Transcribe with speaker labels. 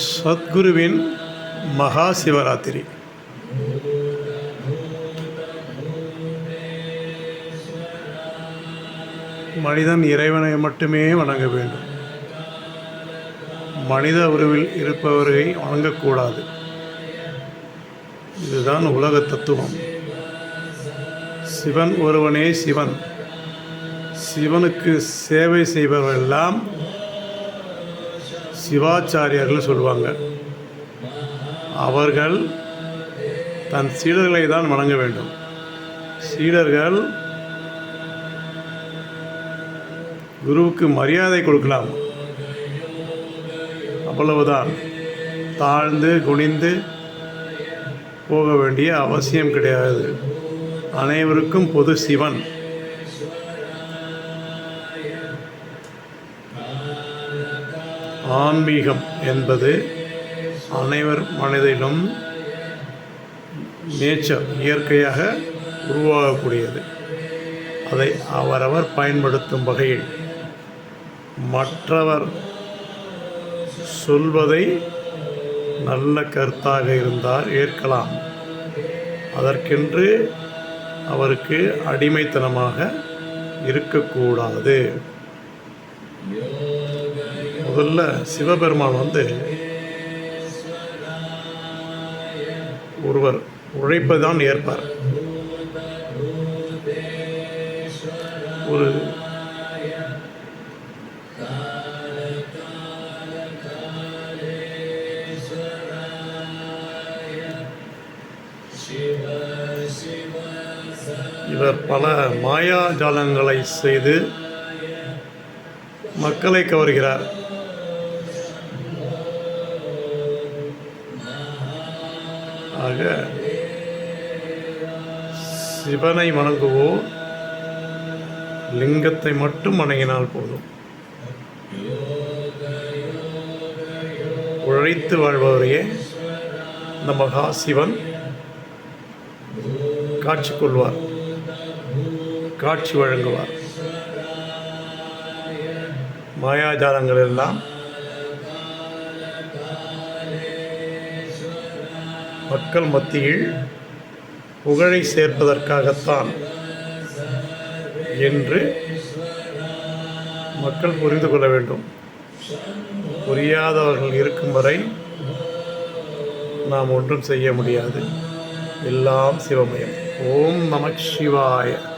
Speaker 1: சத்குருவின் மகா சிவராத்திரி. மனிதன் இறைவனை மட்டுமே வணங்க வேண்டும். மனித உருவில் இருப்பவரை வணங்கக்கூடாது. இதுதான் உலக தத்துவம். சிவன் ஒருவனே சிவன். சிவனுக்கு சேவை செய்பவரெல்லாம் சிவாச்சாரியர்கள் சொல்லுவாங்க. அவர்கள் தன் சீடர்களை தான் வணங்க வேண்டும். சீடர்கள் குருவுக்கு மரியாதை கொடுக்கலாம். அவ்வளவுதான். தாழ்ந்து குனிந்து போக வேண்டிய அவசியம் கிடையாது. அனைவருக்கும் பொது சிவன். ஆன்மீகம் என்பது அனைவர் மனதிலும் நேச்சர் இயற்கையாக உருவாகக்கூடியது. அதை அவரவர் பயன்படுத்தும் வகையில் மற்றவர் சொல்வதை நல்ல கருத்தாக இருந்தால் ஏற்கலாம். அதற்கென்று அவருக்கு அடிமைத்தனமாக இருக்கக்கூடாது. முதல்ல சிவபெருமான் வந்து ஒருவர் உழைப்பதான் ஏற்பார். ஒரு இவர் பல மாயாஜாலங்களை செய்து மக்களை கவர்கிறார். ஆக சிவனை வணங்குவோர் லிங்கத்தை மட்டும் வணங்கினால் போதும். உழைத்து வாழ்பவரையே இந்த மகா சிவன் காட்சி கொள்வார் காட்சி வழங்குவார். மாயாஜாலங்கள் எல்லாம் மக்கள் மத்தியில் புகழை சேர்ப்பதற்காகத்தான் என்று மக்கள் புரிந்து கொள்ள வேண்டும். புரியாதவர்கள் இருக்கும் வரை நாம் ஒன்றும் செய்ய முடியாது. எல்லாம் சிவமயம். ஓம் நம சிவாய.